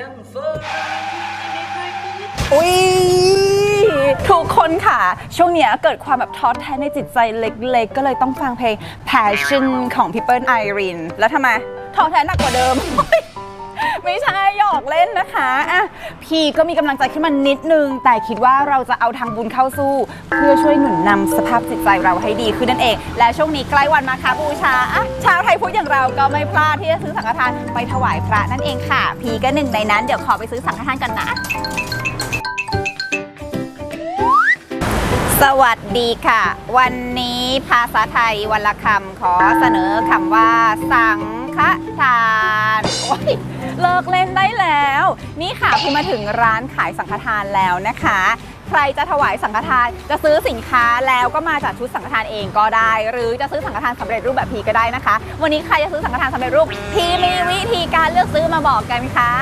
ดังเฟิร์อุ้ยทุกคนค่ะ ช่วงเนี้ยเกิดความแบบท้อแท้ในจิตใจเล็กๆ ก็เลยต้องฟังเพลง Passion ของพี่เปิ้ลไอริน แล้วทำไมท้อแท้หนักกว่าเดิม นะคะอะพี่ก็มีกำลังใจขึ้นมานิดนึง แต่คิดว่าเราจะเอาทางบุญเข้าสู้ เพื่อช่วยหนุนนำสภาพจิตใจเราให้ดีขึ้นนั่นเอง และช่วงนี้ใกล้วันมาคาบูชาอะชาวไทยพุทธอย่างเราก็ไม่พลาดที่จะซื้อสังฆทานไปถวายพระนั่นเองค่ะ พี่ก็หนึ่งในนั้นเดี๋ยวขอไปซื้อสังฆทานกันนะ สวัสดีค่ะ วันนี้ภาษาไทยวันละคำขอเสนอคำว่า สังฆทานโอ้ย เลิกเล่นได้แล้ว นี่ค่ะพี่มาถึงร้านขายสังฆทานแล้วนะคะ ใครจะถวายสังฆทานจะซื้อสินค้าแล้วก็มาจากชุดสังฆทานเองก็ได้ หรือจะซื้อสังฆทานสำเร็จรูปแบบพีก็ได้นะคะ วันนี้ใครจะซื้อสังฆทานสำเร็จรูปพีมีวิธีการเลือกซื้อมาบอกกันค่ะ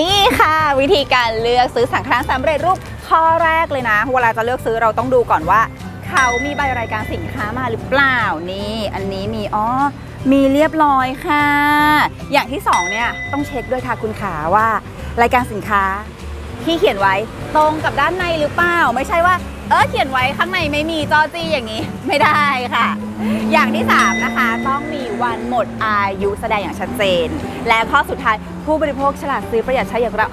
นี่ค่ะ วิธีการเลือกซื้อสังฆทานสำเร็จรูปข้อแรกเลยนะ เวลาจะเลือกซื้อเราต้องดูก่อนว่าเขามีใบรายการสินค้ามาหรือเปล่านี่ อันนี้มีอ๋อ มีเรียบร้อยค่ะ อย่างที่สองเนี่ยต้องเช็คด้วยค่ะคุณขาว่า รายการสินค้าที่เขียนไว้ตรงกับด้านในหรือเปล่า ไม่ใช่ว่า เออเขียนไว้ข้างในไม่มีจอจี้อย่างนี้ ไม่ได้ค่ะ อย่างที่3นะคะต้องมีวันหมดอายุแสดงอย่างชัดเจน และข้อสุดท้ายผู้บริโภคฉลาดซื้อประหยัดใช้อย่างเรา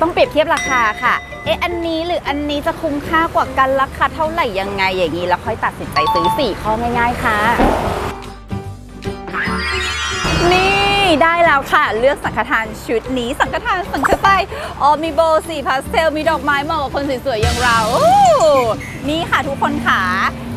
ต้องเปรียบเทียบราคาค่ะเอ๊ะอันนี้หรืออันนี้จะคุ้มค่ากว่ากันราคาเท่าไหร่ยังไงอย่างนี้แล้วค่อยตัดสินใจซื้อ 4 ข้อง่าย ๆ ค่ะ นี่ได้แล้วค่ะ เลือกสังฆทานชุดนี้ สังฆทานสังฆไฟออมีโบสีพาสเทลมีดอกไม้เหมาะกับคนสวยๆอย่างเรา นี่ค่ะทุกคนค่ะ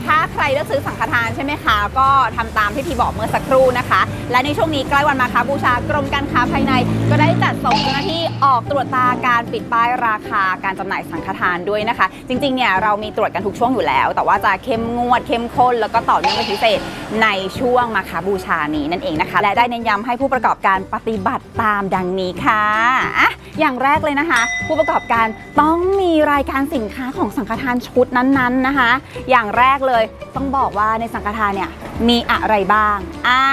ถ้าใครเลือกซื้อสังฆทานใช่ไหมคะ ก็ทำตามที่พี่บอกเมื่อสักครู่นะคะ และในช่วงนี้ใกล้วันมาคาบูชากรมการค้าภายใน ก็ได้จัดส่งเจ้าหน้าที่ออกตรวจตาการปิดป้ายราคาการจำหน่ายสังฆทานด้วยนะคะ จริงๆเนี่ยเรามีตรวจกันทุกช่วงอยู่แล้ว แต่ว่าจะเข้มงวดเข้มข้น แล้วก็ต่อเนื่องเป็นพิเศษในช่วงมาคาบูชานี้นั่นเองนะคะ และได้เน้นย้ำให้ผู้ประกอบการปฏิบัติตามดังนี้ค่ะ อย่างแรกเลยนะคะ ผู้ประกอบการต้องมีรายการสินค้าของสังฆทานชุดนั้นๆนะคะ อย่างแรกเลยต้องบอกว่าในสังฆทานเนี่ยมีอะไรบ้าง อ่า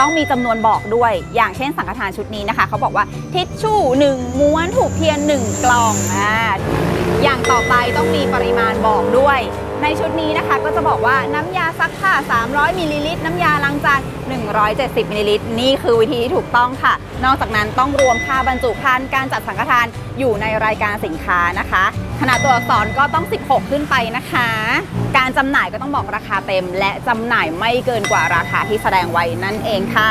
ต้องมีจำนวนบอกด้วย อย่างเช่นสังฆทานชุดนี้นะคะ เขาบอกว่าทิชชู่หนึ่งม้วนถูกเทียนหนึ่งกล่อง อ่า อย่างต่อไปต้องมีปริมาณบอกด้วย ในชุดนี้นะคะก็จะบอกว่าน้ำยาซักผ้า 300มิลลิลิตรน้ำยาล้างจาน 170มิลลิลิตรนี่คือวิธีที่ถูกต้องค่ะ นอกจากนั้นต้องรวมค่าบรรจุภัณฑ์การจัดสังฆทานอยู่ในรายการสินค้านะคะ ขนาดตัวอักษรก็ต้อง 16 ขึ้นไปนะคะ การจำหน่ายก็ต้องบอกราคาเต็ม และจำหน่ายไม่เกินกว่าราคาที่แสดงไว้นั่นเองค่ะ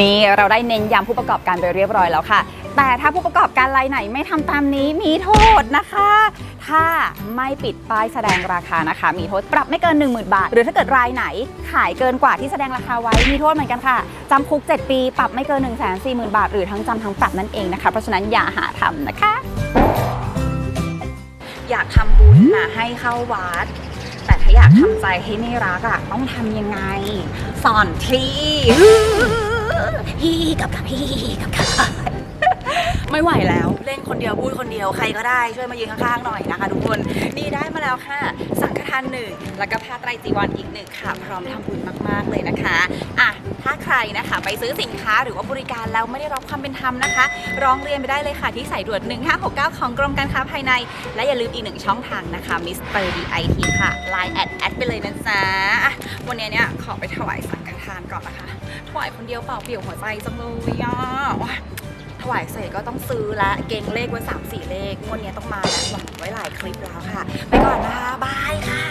นี่เราได้เน้นย้ำผู้ประกอบการไปเรียบร้อยแล้วค่ะ แต่ถ้าผู้ประกอบการรายไหนไม่ทำตามนี้มีโทษนะคะ ถ้าไม่ปิดป้ายแสดงราคานะคะ มีโทษปรับไม่เกิน 10,000 บาท หรือถ้าเกิดรายไหนขายเกินกว่าที่แสดงราคาไว้มีโทษเหมือนกันค่ะจำคุก 7 ปี ปรับไม่เกิน 1 4 0 0 0 0 บาท หรือทั้งจำทั้งปรับนั่นเองนะคะ เพราะฉะนั้นอย่าหาทำนะคะ อยากทำบุญนะให้เข้าวัดแต่ถ้าอยากทำใจให้ไม่รักอะต้องทำยังไง สอนทีพี่กับกับพี่กับกับ ไม่ไหวแล้วเล่นคนเดียวพูดคนเดียวใครก็ได้ช่วยมายืนข้างๆหน่อยนะคะทุกคนนี่ได้มาแล้วค่ะ สังฆทานหนึ่งแล้วก็ผ้าไตรจีวรอีกหนึ่งค่ะ พร้อมทำบุญมากๆเลยนะคะอะถ้าใครนะคะ ไปซื้อสินค้าหรือว่าบริการแล้วไม่ได้รับความเป็นธรรมนะคะ ร้องเรียนไปได้เลยค่ะที่สายด่วน1569 ของกรมการค้าภายใน และอย่าลืมอีกหนึ่งช่องทางนะคะมิสเตอร์ดีไอทีค่ะ Line แอดแอดไปเลยนะจ๊ะวันนี้เนี่ยขอไปถวายสังฆทานก่อนนะคะถวายคนเดียวเปล่าเปลี่ยวหัวใจจังเลยอะ ถวายเสร็จก็ต้องซื้อละเก่งเลขไว้สามสี่เลขงวดนี้ต้องมาแล้วหวังไว้หลายคลิปแล้วค่ะ ไปก่อนนะคะ บายค่ะ